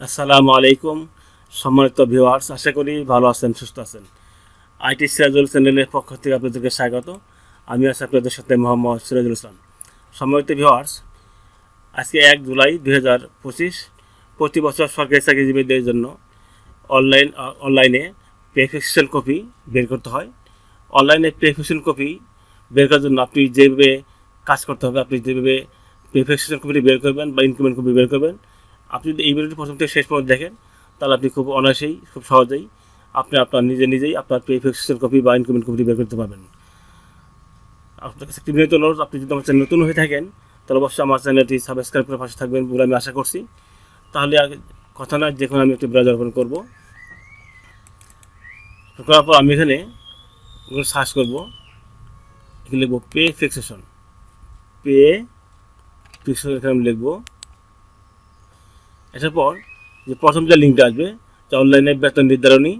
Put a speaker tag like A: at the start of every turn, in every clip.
A: আসসালামু আলাইকুম, সম্মানিত ভিউয়ার্স, আশা করি ভালো আছেন, সুস্থ আছেন। আইটি সিরাজুল চ্যানেলের পক্ষ থেকে আপনাদেরকে স্বাগত। আমি আছি আপনাদের সাথে মোহাম্মদ সিরাজুল ইসলাম। সম্মানিত ভিউয়ার্স, আজকে এক জুলাই দুই হাজার পঁচিশ, প্রতি বছর সরকারি চাকরিজীবীদের জন্য অনলাইন, অনলাইনে প্রেফিকেশন কপি বের করতে হয়। অনলাইনে প্রেফিকেশন কপি বের করার জন্য আপনি যেভাবে কাজ করতে হবে, আপনি যেভাবে প্রেফিকেশন কপিটি বের করবেন বা ইনক্রিমেন্ট কপি বের করবেন আপনি যদি এই ভিডিওটি প্রথম থেকে শেষ পর্যন্ত দেখেন, তাহলে আপনি খুব অনায়াসেই, খুব সহজেই আপনি আপনার নিজে নিজেই আপনার পে প্রেফিকেশন কপি বা ইনকমেন্ট কপিটি বের করতে পারবেন। আপনার কাছে একটি বিনীত অনুরোধ, আপনি যদি আমার চ্যানেল নতুন হয়ে থাকেন, তাহলে অবশ্যই আমার চ্যানেলটি সাবস্ক্রাইব করে পাশে থাকবেন বলে আমি আশা করছি। তাহলে কথা নয় যে কোনো আমি একটি ব্রাউজার ওপেন করব। করার পর আমি এখানে সার্চ করব। লিখব পে ফিক্সেশন পে ফিক্সেশন এখানে আমি লিখব। এটার পর যে প্রথম যে লিঙ্কটা আসবে যে অনলাইনে বেতন নির্ধারণী,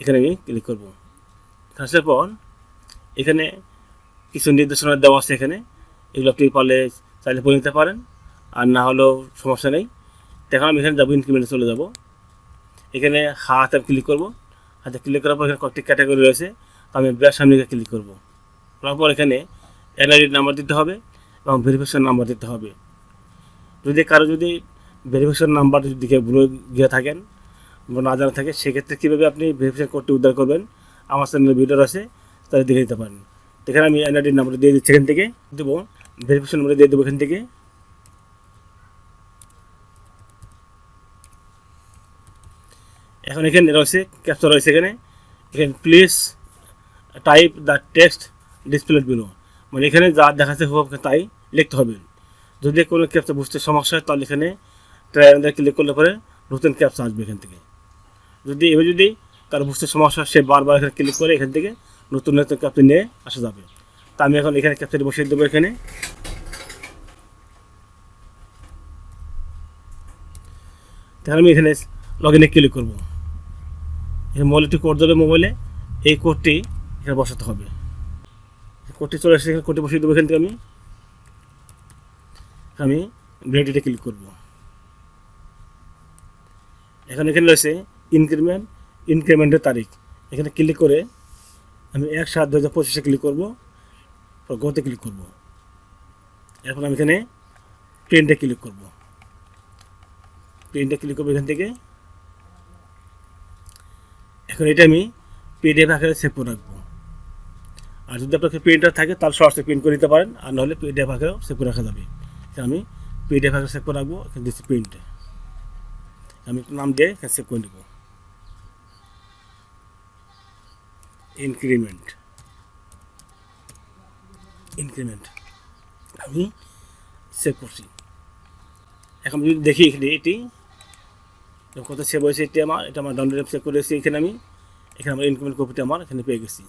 A: এখানে আমি ক্লিক করব। আসার পর এখানে কিছু নির্দেশনা দেওয়া আছে এখানে। এগুলো আপনি পারলে চাইলে পড়ে নিতে পারেন, আর না হলেও সমস্যা নেই। তখন আমি এখানে যাব ইনক্রিমেন্টে চলে যাব। এখানে হাতে ক্লিক করব। হাতে ক্লিক করার পর এখানে কয়েকটি ক্যাটাগরি রয়েছে আমি ব্যাস সামনে ক্লিক করব। করার পর এখানে এনআইডি নাম্বার দিতে হবে এবং ভেরিফিকেশন নাম্বার দিতে হবে। যদি কারও যদি ভেরিফিকেশন নাম্বার দিকে ভুলে গিয়ে থাকেন বা না জানা থাকে, সেক্ষেত্রে কীভাবে আপনি ভেরিফিকেশন কোডটি উদ্ধার করবেন, আমার চ্যানেলে ভিডিও আছে, তাহলে দেখে দিতে পারেন। এখানে আমি এনআইডি নাম্বার দিয়ে দিচ্ছি এখান থেকে, দেবো ভেরিফিকেশন নাম্বার দিয়ে দেবো এখান থেকে। এখন এখানে রয়েছে ক্যাপচার রয়েছে এখানে এখানে please type the text display below মানে এখানে যা দেখাচ্ছে হোক তাই লিখতে হবে। যদি কোনো ক্যাপচা বুঝতে সমস্যা হয়, তাহলে এখানে ট্রায়াঙ্গেল ক্লিক করলে পরে নতুন ক্যাপচা আসবে এখান থেকে। যদি, এবার যদি তার বুঝতে সমস্যা, সে বারবার এখানে ক্লিক করে এখান থেকে নতুন নতুন ক্যাপচা নিয়ে আসা যাবে। তা আমি এখন এখানে ক্যাপচাটি বসিয়ে দেবো এখানে। তাহলে আমি এখানে লগ ইনে ক্লিক করব। এই মোবাইলটি কোড দেবে মোবাইলে এই কোডটি এখানে বসাতে হবে। কোডটি চলে এসেছে, এখানে কোডটি বসিয়ে দেবো এখান থেকে আমি। আমি ব্রেডিতে ক্লিক করব। এখন এখানে রয়েছে ইনক্রিমেন্ট ইনক্রিমেন্টের তারিখ। এখানে ক্লিক করে আমি এক সাত দু হাজার পঁচিশে ক্লিক করব, গতে ক্লিক করব। এখন আমি এখানে প্রিন্টে ক্লিক করব। প্রিন্টে ক্লিক করব এখান থেকে। এখন এটা আমি পিডিএফ আকারে সেভ করে রাখব। আর যদি আপনার প্রিন্টার থাকে, তাহলে সরাসরি প্রিন্ট করে নিতে পারেন। আর নাহলে পিডিএফ আকারেও সেভ করে রাখা যাবে। আমি পিডিএফ আকারে সেভ করে রাখব, এখানে দিচ্ছি প্রিন্টে আমি একটু নাম দিয়ে সেভ করে নেব? ইনক্রিমেন্ট ইনক্রিমেন্ট আমি সেভ করছি। এখন যদি দেখি এখানে এটি কত সেভ হয়েছে এটি আমার, এটা আমার ডাউনলোড সেভ করেছি এখানে আমি। এখানে আমার ইনক্রিমেন্ট কপিটা আমার এখানে পেয়ে গেছি।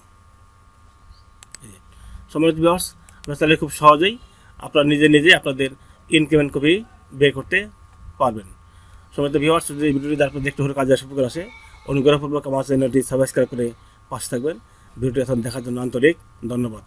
A: সম্মানিত বিভার্স আপনার তাহলে খুব সহজেই আপনারা নিজে নিজে আপনাদের ইনক্রিমেন্ট কপি বের করতে পারবেন। সম্মানিত ভিওয়ার্স যদি এই ভিডিওটি আপনার দেখতে হলে কাজে আসার প্রকার আসে অনুগ্রহপূর্বক আমার চ্যানেলটি সাবস্ক্রাইব করে পাশে থাকবেন। ভিডিওটি এখন দেখার জন্য আন্তরিক ধন্যবাদ।